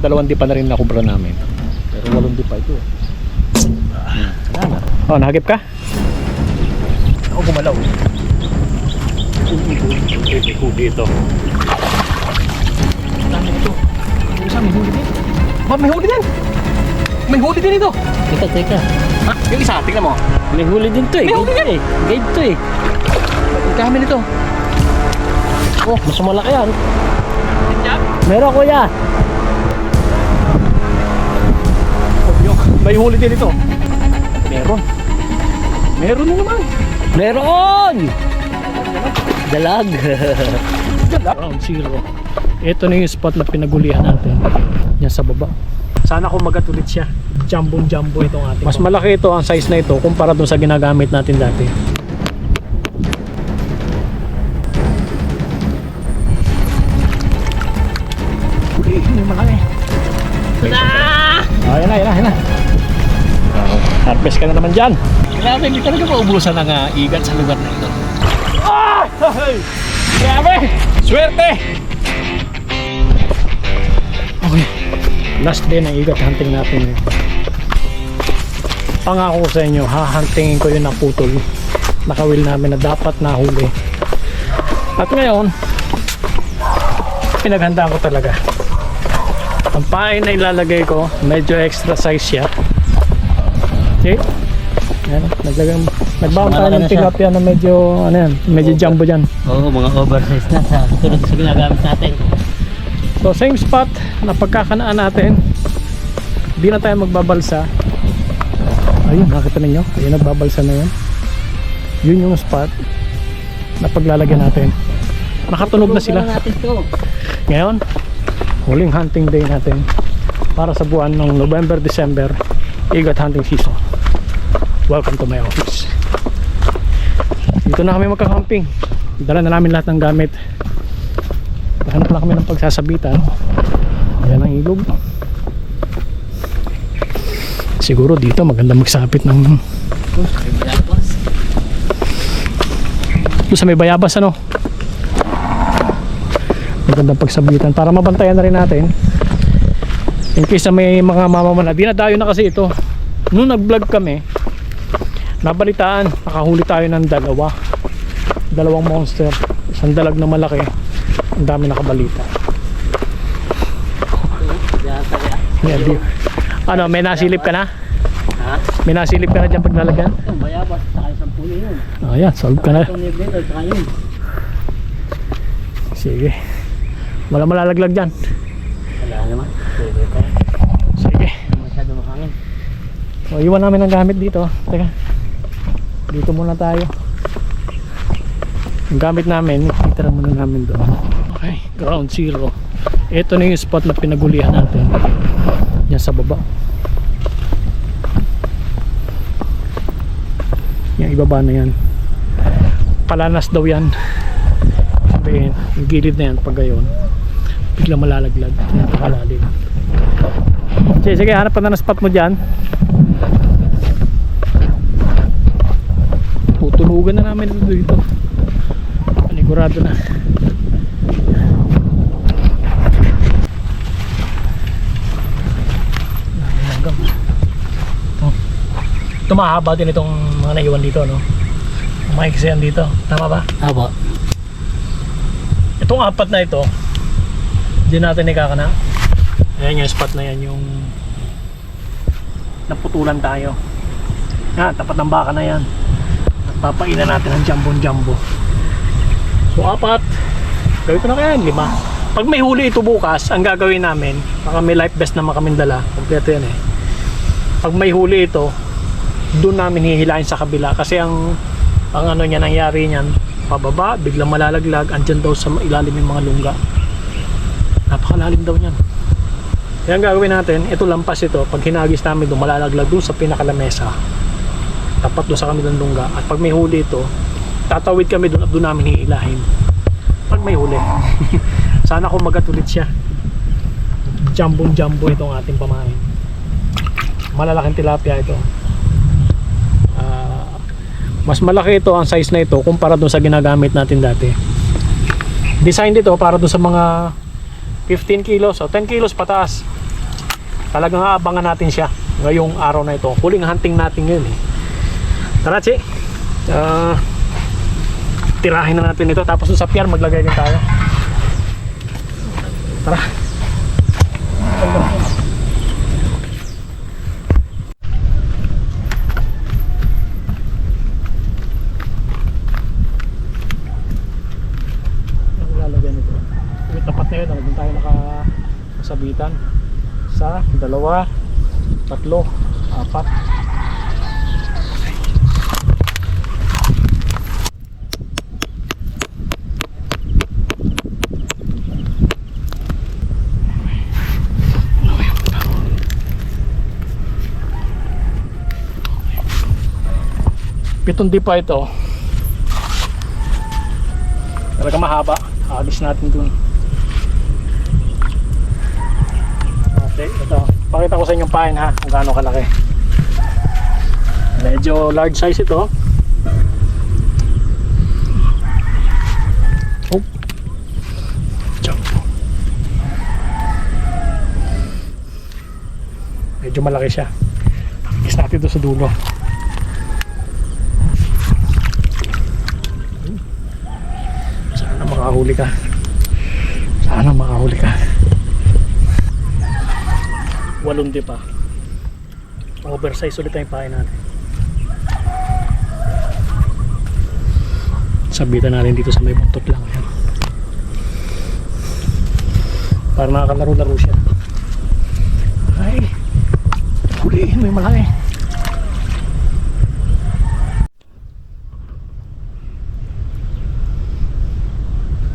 dalawang dipa na rin na kubra namin. Pero walong dipa ito. eh. Hmm. Wala na. Oh, nahagip ka? Ako gumalaw. Huli ito. Dami ito. Isa, may huli din. Ma, may huli din! May huli din ito! Teka, teka. Ha? Yung isa, tingnan mo. May huli din to eh. May huli to eh. Guide to eh. Ang dami nito. Oh, mas malaki. Yan. Meron kuya. May huli din ito. Meron. Meron na naman. Meron! Dalag. Ground zero. Ito na yung spot na pinagulihan natin. Yan sa baba. Sana kumagat ulit siya. Jumbo jumbo itong ating. Mas malaki ito ang size na ito kumpara dun sa ginagamit natin dati. Uy, may malaki. Na! Ayan na, ayan na, ayan na. Harvest ka na naman dyan. Grabe, hindi talaga maubusan ng uh, igat sa lugar na ito. Ah! Grabe! Swerte! Okay. Last day ng igat hunting natin ngayon. Pangako ko sa inyo, hahuntingin ko yung naputol. Nakawil namin na dapat nahuli. At ngayon, pinaghandaan ko talaga. Ang pain na ilalagay ko, medyo extra size siya. Okay? Yan, naglagang nagbaon tayo ng na siya. tilapia na medyo ano yan, medyo jumbo diyan. Oo, mga oversize na sa tulad sa ginagamit natin. So same spot na pagkakanaan natin. Hindi na tayo magbabalsa. Ayun, nakita ninyo? Ayun, nagbabalsa na yun. Yun yung spot na paglalagyan natin. Nakatunog na sila. Ngayon, huling hunting day natin para sa buwan ng November, December, igat hunting season. Welcome to my office. Dito na kami magka-camping. Dala na namin lahat ng gamit. Hanap lang kami ng pagsasabitan. Ayan ang ilog. Siguro dito maganda magsapit ng doon sa may bayabas ano magandang pagsabitan para mabantayan na rin natin in case na may mga mamamana dinadayo na kasi ito nung nag vlog kami nabalitaan nakahuli tayo ng dalawa dalawang monster isang dalag na malaki ang dami nakabalita yeah, di, ano may nasilip ka na Ha? may nasilip ka na dyan pag nalagyan Ito, mayabas. Saka isang puno yun. ayan solve ka na sige wala malalaglag dyan Wala naman. Sige masyado makangin. O, iwan namin ang gamit dito. Teka. Dito muna tayo. Ang gamit namin, itira muna namin doon. Okay, ground zero. Ito na yung spot na pinagulihan natin. Yan sa baba. Yung ibaba na yan. Palanas daw yan. Sabihin, yung gilid na yan pag gayon. Bigla malalaglag. Napakalalim. Sige, sige, hanap ka na ng spot mo dyan. Tutulugan na namin ito dito. Panigurado na. Ito. Mahaba din itong mga naiwan dito, no? Maiksi yan dito. Tama ba? Abo. Itong apat na ito, hindi natin ikakana. Ayan yung spot na yan, yung naputulan tayo. Yan, tapat ng baka na yan. Papainan natin ang jumbo jumbo. So apat, gawin ko na kaya lima. Pag may huli ito bukas, ang gagawin namin, baka may life vest naman kami dala, kompleto yan eh. Pag may huli ito, doon namin hihilain sa kabila kasi ang ang ano niya nangyari niyan pababa, biglang malalaglag, andyan daw sa ilalim yung mga lungga. Napakalalim daw niyan. Kaya gagawin natin, ito lampas ito, pag hinagis namin doon, malalaglag doon sa pinakalamesa. Tapat doon sa kanilang lungga. At pag may huli ito, tatawid kami doon at doon namin hiilahin. Pag may huli. Sana kumagat ulit siya. Jumbo jumbo itong ating pamain. Malalaking tilapia ito. Ah, mas malaki ito ang size na ito kumpara doon sa ginagamit natin dati. Design dito para doon sa mga 15 kilos o 10 kilos pataas. Talagang aabangan natin siya ngayong araw na ito. Huling hunting natin ngayon eh. Tara, Chi. Ah, tirahin na natin ito. Tapos sa pier, maglagay din tayo. Tara. Lalagyan nito. Yung tapat na yun, ano, doon tayo nakasabitan. Sa dalawa, tatlo, apat. Pitong di pa ito. Talaga mahaba. Alis natin dun. Okay, ito. Pakita ko sa inyong pain ha, kung gaano kalaki. Medyo large size ito. Oh. Medyo malaki siya. Is natin ito sa dulo. Sana makahuli ka. Sana makahuli ka. Walong di pa. Oversize ulit ang pain natin. Sabitan natin dito sa may buntot lang. Yan. Para nakakalaro-laro siya. Ay, huliin mo yung malaki.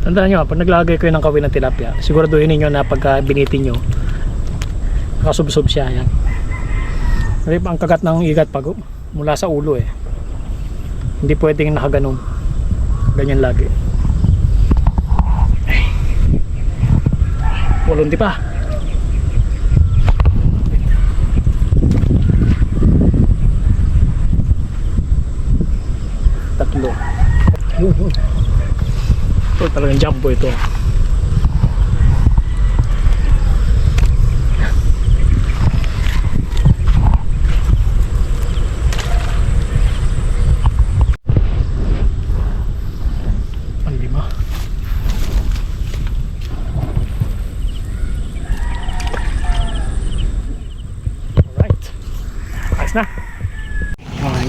Tandaan nyo, pag naglagay kayo ng kawin ng tilapia, siguraduhin ninyo na pagka binitin nyo, nakasubsob siya. Yan. Kasi ang kagat ng igat pag mula sa ulo eh. Hindi pwedeng nakaganon. Ganyan lagi. Walong di pa. Tatlo. Yun. Ito talagang jumbo ito.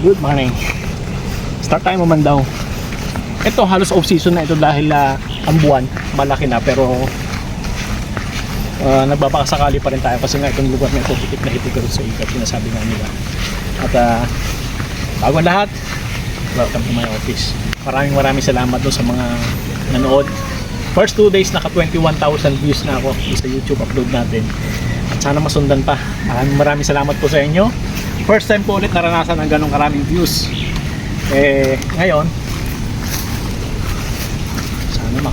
Good morning. Start tayo mamandaw. Ito halos off season na ito dahil ah, ang buwan malaki na pero uh, nagbabakasakali pa rin tayo kasi nga itong lugar na ito higit na higit sa ikat sinasabi nga nila. At ah, bago lahat, welcome to my office. Maraming maraming salamat doon sa mga nanood. First two days naka 21,000 views na ako sa YouTube upload natin. At sana masundan pa. Maraming maraming salamat po sa inyo. First time po ulit naranasan ng ganong karaming views. Eh, ngayon,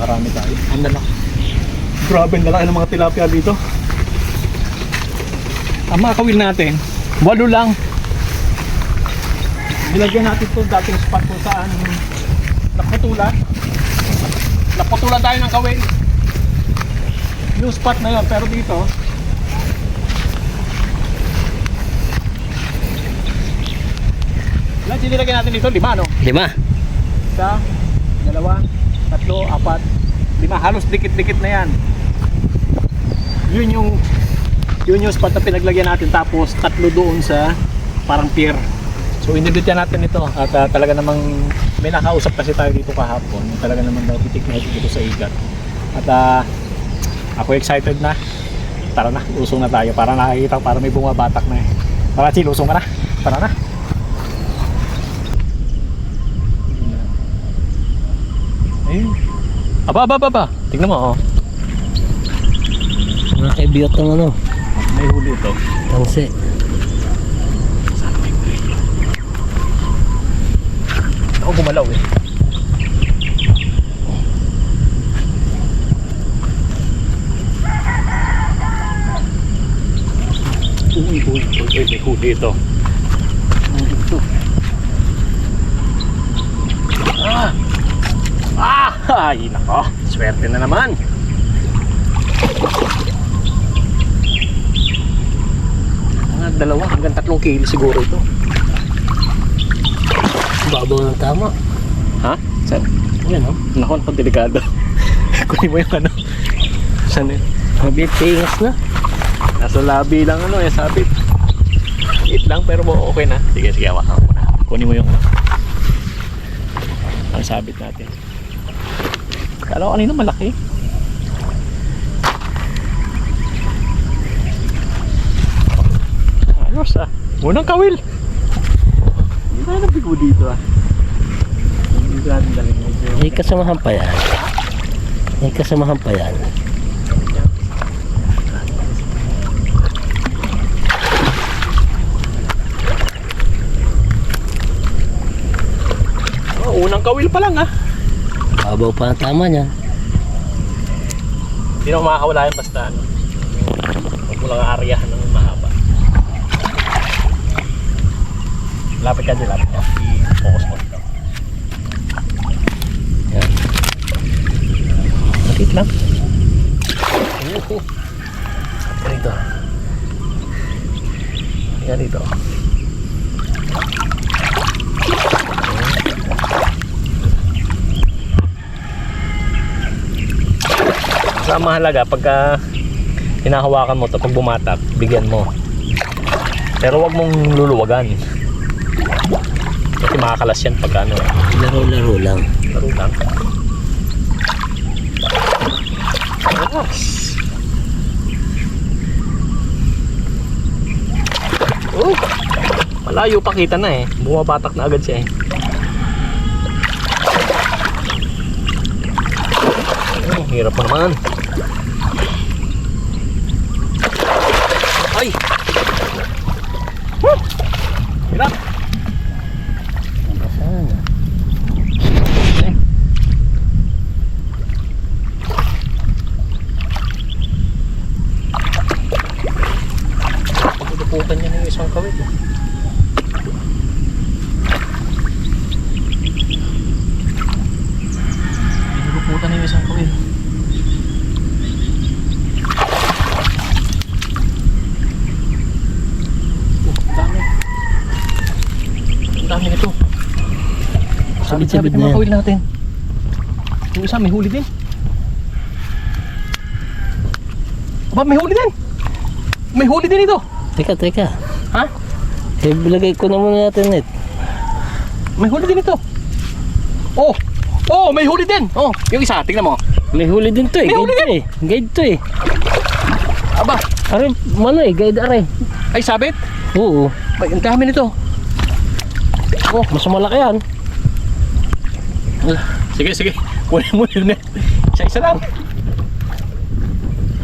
sana makarami tayo. Ang lalaki. Grabe ang lalaki ng mga tilapia dito. Ang mga kawil natin, walo lang. Nilagyan natin ito dating spot kung saan naputulan. Naputulan tayo ng kawil. Yung spot na yun, pero dito, ilan sinilagyan natin dito? Lima, no? Lima. Isa, dalawa, tatlo, apat, lima. Halos dikit-dikit na yan. Yun yung yun yung spot na pinaglagyan natin tapos tatlo doon sa parang pier. So inibityan natin ito at ah, talaga namang may nakausap kasi tayo dito kahapon. Talaga naman daw titik dito sa igat. At ah, ako excited na. Tara na, lusong na tayo para nakikita para may bumabatak na eh. Tara, Chi, lusong ka na. Tara na. Ayun. Aba, aba, aba, aba. Tingnan mo, oh. Mga kaibiyot ng ano, May huli ito. tansi. Ako gumalaw eh. Uy, uy, uy, uy, may huli ito. Ito. Ah! Ay, nako. Swerte na naman. dalawa hanggang tatlong kilo siguro ito. Babaw ng tama. Ha? Saan? Yan oh. Naku, naku, delikado. Kunin mo yung ano. Saan yun? Mabit tingas na. Nasa labi lang ano eh, sabit. Eat lang pero okay na. Sige, sige, hawakan mo na. Kunin mo yung ang sabit natin. Kala ko kanina malaki. Ayos ah. Unang kawil. Hindi tayo nabigo dito ah. Hindi natin daling medyo. May kasamahan pa yan. May kasamahan pa yan. Oh, unang kawil pa lang ah. Babaw pa ng tama niyan. Hindi na makakawala yan basta ano. Huwag mo lang aaryahan ng mahaba. Lapit ka dyan, lapit ka. I-focus mo dito. Yan. Lapit lang. Yan dito. Yan Sa mahalaga pagka hinahawakan mo to pag bumatak, bigyan mo. Pero wag mong luluwagan. Kasi makakalas yan pag ano, Laro-laro lang. laro lang. Yes. Oh, malayo pa kita na eh. Bumabatak na agad siya eh. Oh, hirap pa naman. Ay! Woo! Hirap! Nabasahan. Pagkuduputan niya ng isang kawit. eh. Pagkuduputan niya ng isang kawit. Oh, ang dami. Ang dami nito. Kawil natin. Yung isa may huli din. Aba, may huli din. May huli din ito. Teka, teka. Ha? Eh, bilagay ko na muna natin net. May huli din ito. Oh! Oh, may huli din. Oh, yung isa, tingnan mo. May huli din to eh. May huli to eh. Guide to eh. Aba, Are, ano eh, guide are. ay sabit. Oo. Ay, ang dami nito. Oh, mas malaki yan. Sige, sige. Kunin mo yun eh. Isa-isa lang.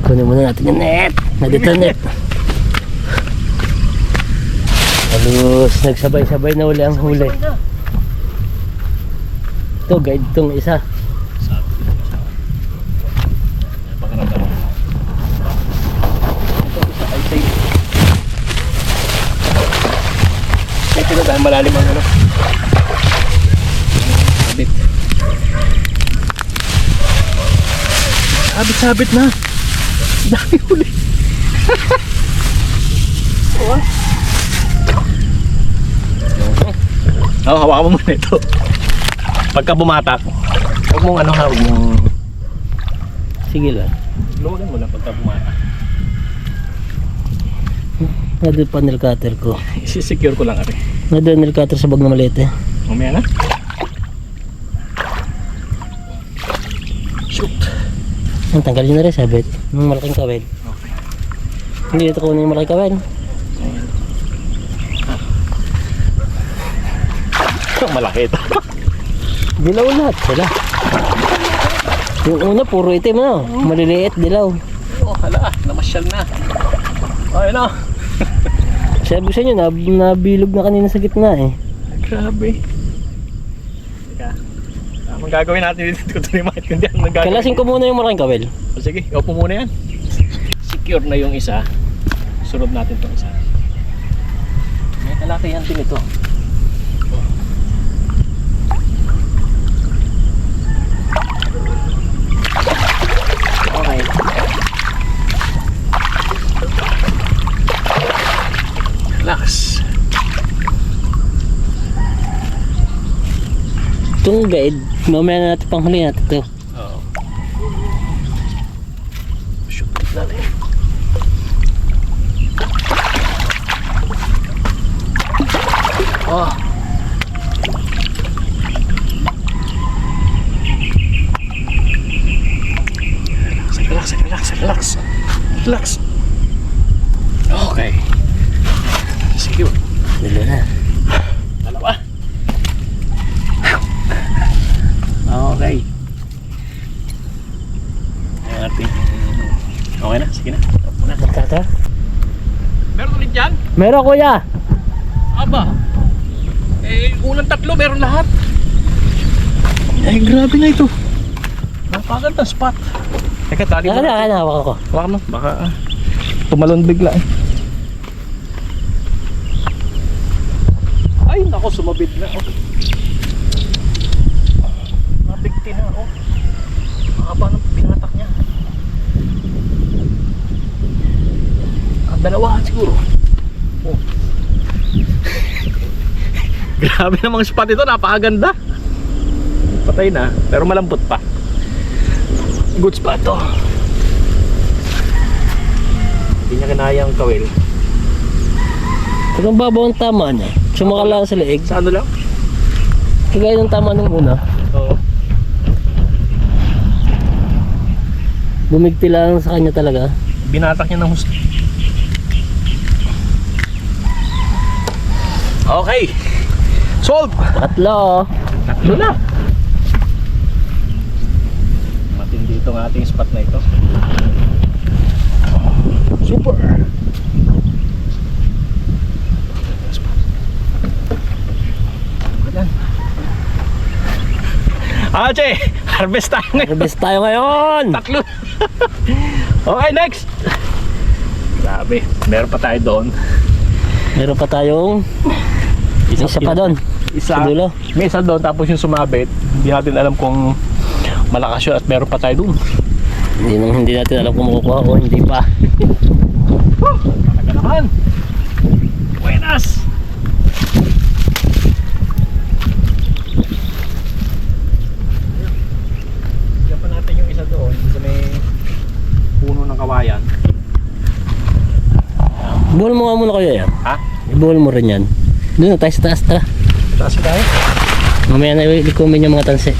Kunin muna natin yung net. Nandito net. Halos nagsabay-sabay na uli ang huli. Ito, guide tong isa. Ito, isa ay. Ay, ito malalim ang ano. Sabit-sabit na. Dami huli. oh. Oh, hawakan mo muna ito. Pagka bumatak, huwag mong ano ha, huwag mong Sige lang. luwagan mo lang pagka bumatak. Nandun pa nail cutter ko. Isisecure ko lang ate. Nandun nail cutter sa bag na maliit eh. Mamaya na. Ang tanggalin na rin sabit. Ng malaking kawel. Okay. Hindi dito kunin yung malaking kawel. Malaki ito. Dilaw lahat sila. Yung una puro itim no. Maliliit dilaw. oh, hala, namasyal na. Ayun na. Sabi ko sa inyo, nab nabilog na kanina sa gitna eh. Grabe. Teka. Anong gagawin natin dito? Ko ito rin maintindihan. Anong gagawin? Kalasin ko muna yung malaking kawel. O, sige, upo muna yan. Secure na yung isa. Sunod natin itong isa. May kalakihan din ito. Okay. Relax. Itong guide, mamaya na natin panghuli natin ito. Oo. Shoot na rin. Oh. Relax, relax, relax. Relax. Okay. Sige. Dalo na. Dalawa. Okay. Ating... Okay na, sige na. Mo. Magkata? Meron ulit dyan? Meron kuya! Aba. Eh, unang tatlo, meron lahat. Ay, grabe na ito. Napaganda spot. Teka, tali na, kaya na, hawak ako. Baka mo, baka ah, tumalon bigla eh. Ay, nako, sumabit na. Oh. Mabigti na, oh. Mahaba ng pinatak niya. Ang dalawahan siguro. Oh. Grabe namang spot ito, napakaganda. Patay na, pero malambot pa. Good spot to. Hindi niya kinayang kawil. Kung babaw ang tama niya, sumakala sa leeg. Sa ano lang? Kagaya ng tama ng una, Oo. bumigti lang sa kanya talaga. Binatak niya ng husto. Okay. Solve! Tatlo. Tatlo na. Matindi itong ating spot na ito. Super! Ayan. Ah, Che! Harvest tayo ngayon. Harvest tayo ngayon! Tatlo. okay, next. Grabe, meron pa tayo doon. Meron pa tayong isa, pa doon. Isa. Sa dulo. May isa doon tapos yung sumabit. Hindi natin alam kung malakas yun at meron pa tayo doon. Hindi, nang hindi natin alam kung makukuha o hindi pa. Talaga naman. Buenas. Bigyan pa natin yung isa doon sa may puno ng kawayan. Buhol mo nga muna kayo yan. Ha? Ibuhol mo rin yan. Doon na tayo sa taas, tara. Taas tayo. Mamaya na i-comment yung mga tanse.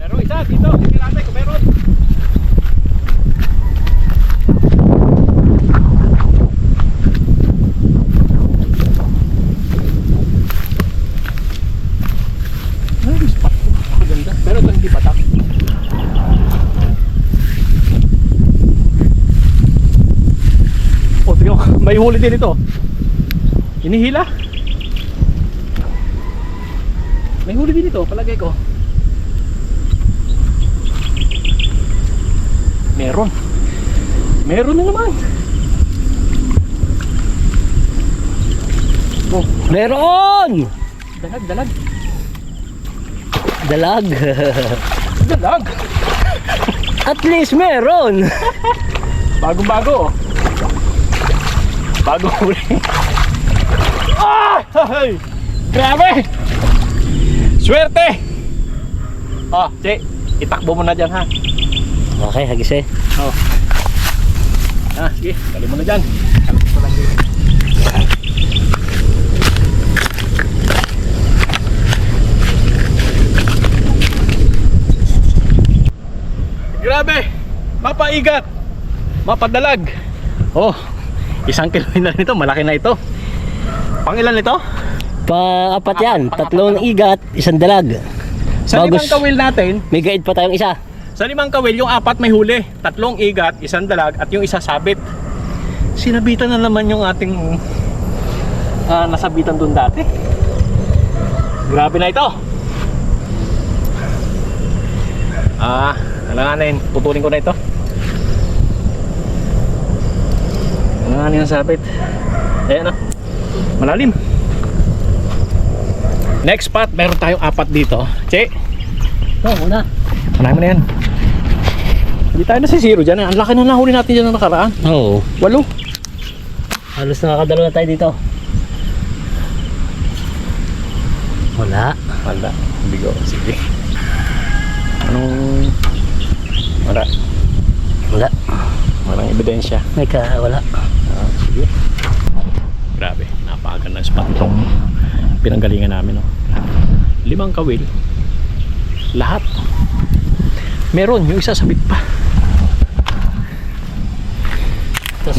Meron isa dito. Hindi natin kung meron. Ay, spot ko. Maganda. Pero ito hindi patak. O, tingnan mo. May huli din ito. Hinihila. May huli din ito. Palagay ko. Meron. Meron na naman. Oh, Meron! dalag, dalag. Dalag. Dalag. At least meron! Bagong bago. Bago huli. ah! Ay! Grabe! Swerte! Oh, Che, itakbo mo na dyan ha. Okay, hagis eh. Oh. Ah, sige, dali mo na dyan. Grabe! Mapaigat! Mapadalag! Oh, isang kilo na rin ito. Malaki na ito. Pang ilan ito? Pa-apat yan. Tatlong igat, isang dalag. Sa limang Bagos. kawil natin, May guide pa tayong isa. Sa limang kawil, yung apat may huli. Tatlong igat, isang dalag, at yung isa sabit. Sinabitan na naman yung ating ah, nasabitan dun dati. Grabe na ito. Ah, alanganin. Putulin ko na ito. Alanganin ang sabit. Ayan na. Malalim. Next spot, meron tayong apat dito. Che, Oh, una. Unahin mo na yan. Hindi tayo na si zero dyan. eh. Ang laki na nahuli natin dyan na nakaraan. Oo. Walo. Halos nakakadalawa na tayo dito. Wala. Wala. Bigo. Sige. Anong... Wala. Wala. Walang ebidensya. May ka, wala. Ah, sige. Grabe, ng spot tong pinanggalingan namin. No? Limang kawil. Lahat. Meron, yung isa sabit pa.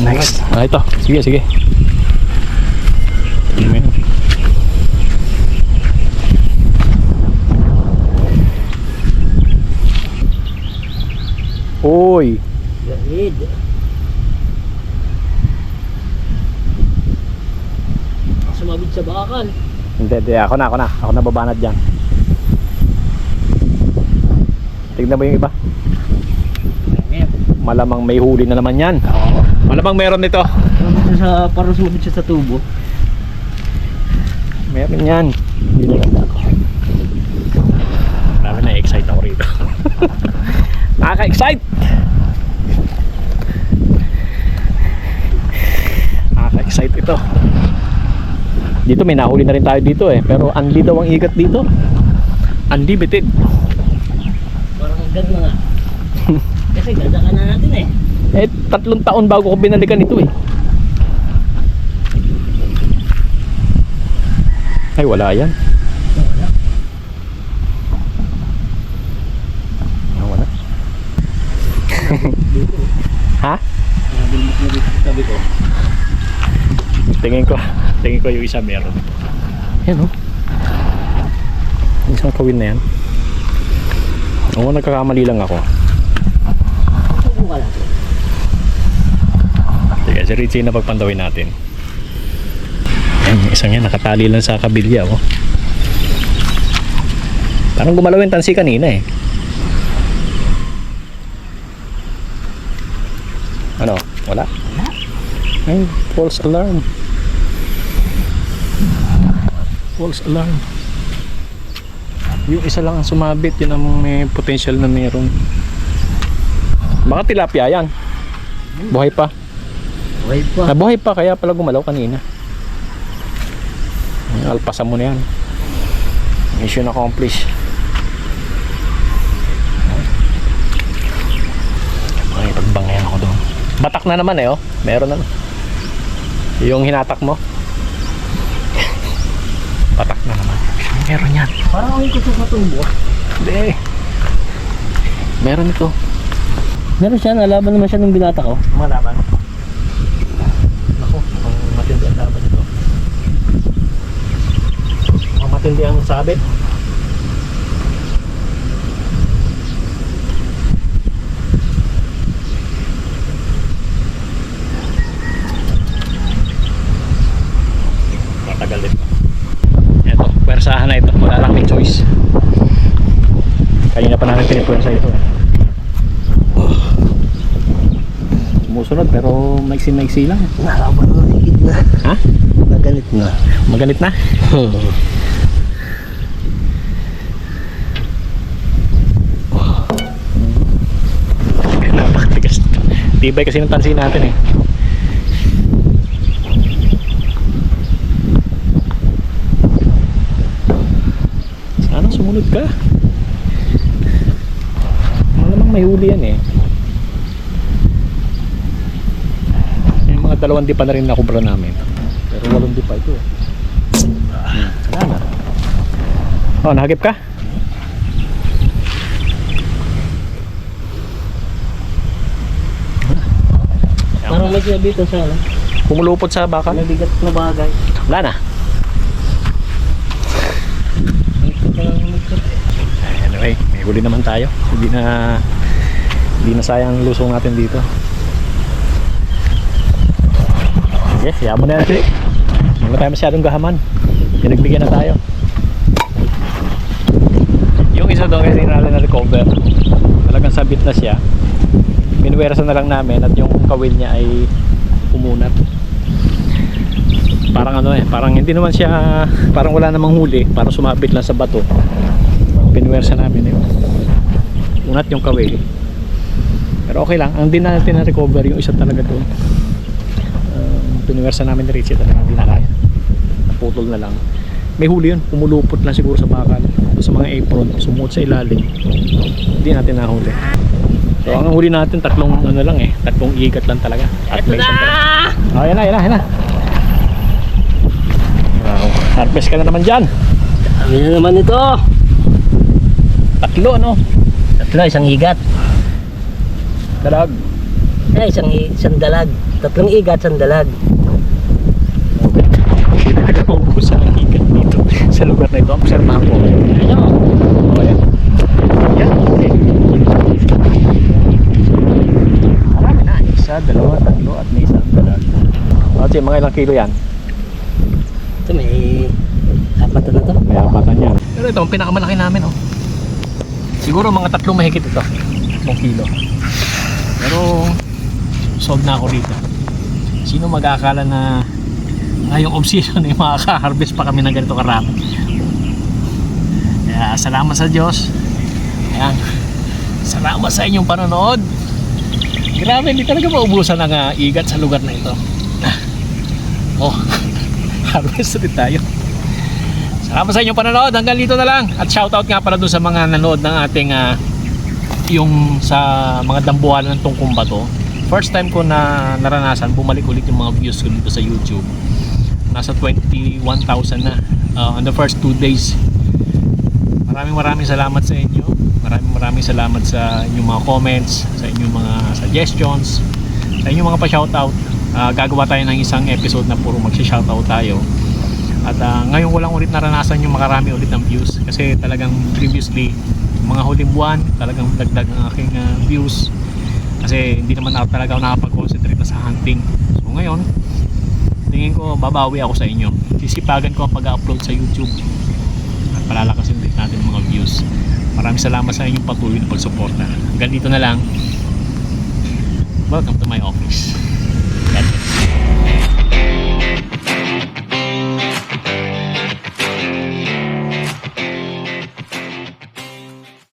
Next. Ah, ito. Sige, sige. Uy, Gahid. Sumabit sa bakal. Hindi, hindi. Ako na, ako na. Ako na babanat dyan. Tignan mo yung iba. Malamang may huli na naman yan. Oo. Malamang meron nito. Siya sa, parang sumabit siya sa tubo. Meron yan. Marami na excite ako rito. Nakaka-excite! Nakaka-excite ito. Dito may nahuli na rin tayo dito eh. Pero unli daw ang igat dito. Unlimited. Parang agad na nga. Kasi gada na natin eh. Eh, tatlong taon bago ko binalikan ito eh. Ay, wala yan. Wala. ha? Nabilmok na dito sa tabi ko. Tingin ko, tingin ko yung isa meron. Yan oh. Yung Isang kawin na yan. Oo, nagkakamali lang ako. Sige, si Richie na pagpandawin natin. Ayan, yung isang yan, nakatali lang sa kabilya, oh. Parang gumalaw yung tansi kanina, eh. Ano? Wala? Ay, false alarm. False alarm. Yung isa lang ang sumabit, yun ang may potential na meron. Baka tilapia yan. Buhay pa. Okay pa. Nabuhay pa kaya pala gumalaw kanina. Alpasan mo na yan. Mission accomplished. Ay, pagbangayan ako doon. Batak na naman eh, oh. Meron na. Yung hinatak mo. Batak na naman. Meron yan. Parang ang kusok na tubo. Hindi. Meron ito. Meron siya, nalaban naman siya nung binata ko. Malaban. Ako, ang matindi ang laban ito. Ang matindi ang sabit. Matagal din. Ito, pwersahan na ito. Wala lang may choice. Kanina pa namin pinipwersa ito. Eh. Sumusunod pero maiksi-maiksi lang. Nalaban mo, higit na. Ha? Nagalit na. Magalit na? Napakatigas. Tibay kasi ng tansi natin eh. Sana sumunod ka. Malamang may huli yan eh. Yung mga dalawang di pa na rin nakubra namin. Pero walong di pa ito eh. Wala na. Oh, nahagip ka? Parang may dito sa ano. Kumulupot sa baka? Mabigat na bagay. Wala na. Anyway, may huli naman tayo. Hindi na hindi na sayang ang lusong natin dito. Yes, yaman na yan. Hindi na tayo masyadong gahaman. Pinagbigyan na tayo. Yung isa doon kasi natin na-recover. Talagang sabit na siya. Minwersa na lang namin at yung kawil niya ay umunat. Parang ano eh, parang hindi naman siya, parang wala namang huli, parang sumabit lang sa bato. Pinwersa namin eh. Unat yung kawil. Pero okay lang. Ang din natin na-recover yung isa talaga doon. Piniwersa namin ni Richie talaga hindi na kaya. Naputol na lang. May huli yun. Pumulupot lang siguro sa bakal. Sa mga apron. Sumuot sa ilalim. Hindi natin nahuli. So ang huli natin tatlong ano lang eh. Tatlong igat lang talaga. At may isang Oh, yan na, yan na, yan na. Wow. Harvest ka na naman dyan. Ano na naman ito? Tatlo ano? Tatlo, isang igat. Dalag. Eh, isang, isang dalag. Tatlong igat, isang dalag. Hindi talaga maubusan ang igat dito sa lugar na ito. Observahan ko. Ano? Oh, yan. Yan. Okay. Marami na. Isa, dalawa, tatlo, at may isang dalag. Kasi mga ilang kilo yan? Ito may apat na to. May apatan yan. Pero ito, ang pinakamalaki namin, oh. Siguro mga tatlong mahigit ito. 3 kilo. Pero, sold na ako dito. Sino mag-aakala na ngayong off-season ay makaka-harvest pa kami ng ganito karami. Kaya salamat sa Diyos. Ayan. Salamat sa inyong panonood. Grabe, hindi talaga maubusan ng ah, igat sa lugar na ito. Oh, harvest ulit tayo. Salamat sa inyong panonood. Hanggang dito na lang. At shoutout nga pala doon sa mga nanood ng ating ah, yung sa mga dambuhalan ng tungkong bato. First time ko na naranasan, bumalik ulit yung mga views ko dito sa YouTube. Nasa 21,000 na uh, on the first two days. Maraming maraming salamat sa inyo. Maraming maraming salamat sa inyong mga comments, sa inyong mga suggestions, sa inyong mga pa-shoutout. Ah, gagawa tayo ng isang episode na puro mag-shoutout tayo. At ah, ngayon ko lang ulit naranasan yung makarami ulit ng views kasi talagang previously mga huling buwan talagang dagdag ang aking ah, views kasi hindi naman ako talaga ako nakapag-concentrate na sa hunting. So ngayon, tingin ko babawi ako sa inyo. Sisipagan ko ang pag-upload sa YouTube at palalakasin din natin mga views. Maraming salamat sa inyong patuloy na pagsuporta. Hanggang dito na lang. Welcome to my office.